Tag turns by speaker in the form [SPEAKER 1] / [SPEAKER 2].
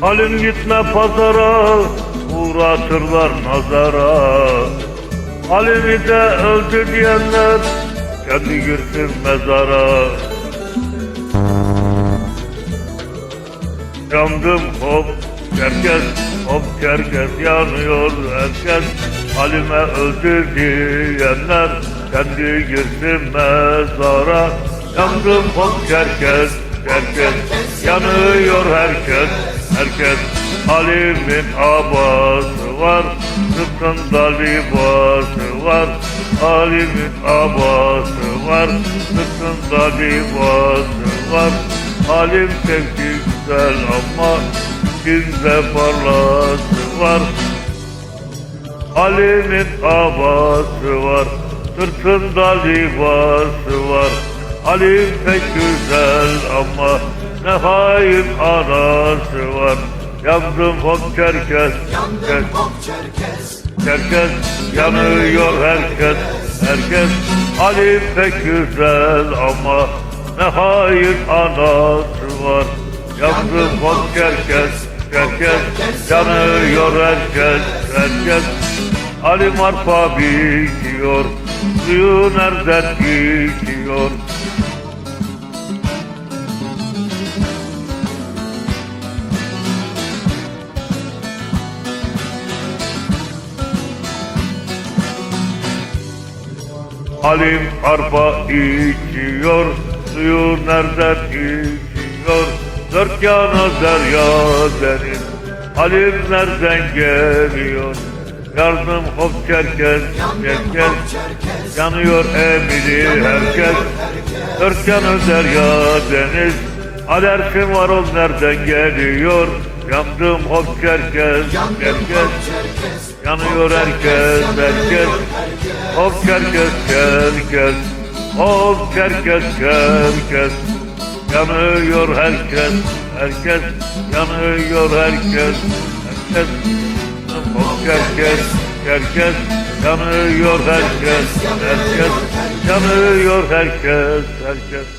[SPEAKER 1] Halim gitme pazara Uğratırlar nazara. Halimi de öldü diyenler Kendi girsin mezara. Yandım hop herkes hop herkes yanıyor. Herkes Halime öldü diyenler kendi girsin mezara. Yandım hop herkes herkes yanıyor herkes herkes Halimin abası var sırtında libası var. Halimin abası var sırtında libası var. Halim pek güzel ama içinde parlası var. Halim'in abası var Sırtında libası var. Halim pek güzel ama Ne hain anası var Yandım hop herkes
[SPEAKER 2] Yandım hop çerkez.
[SPEAKER 1] Herkes yanıyor herkes Herkes. Halim pek güzel ama Ne hain anası var Yandım hop herkes Herkes yanıyor herkes Herkes. Halim arpa biçiyor Suyu nereden içiyor Halim arpa içiyor, suyu nereden içiyor? Dört yanı derya deniz, Halim nereden geliyor? Yardım hop çerkez, çerkez, yanıyor emiri herkes. Dört yanı derya deniz, alerkim var o nereden geliyor? Yandım hop çerkez,
[SPEAKER 2] Yandım
[SPEAKER 1] çerkez,
[SPEAKER 2] çerkez
[SPEAKER 1] yanıyor herkes, herkes. Hop herkes herkes. Hop herkes herkes. Yanıyor herkes herkes. Yanıyor herkes herkes. Hop herkes herkes. Yanıyor herkes herkes. Yanıyor herkes herkes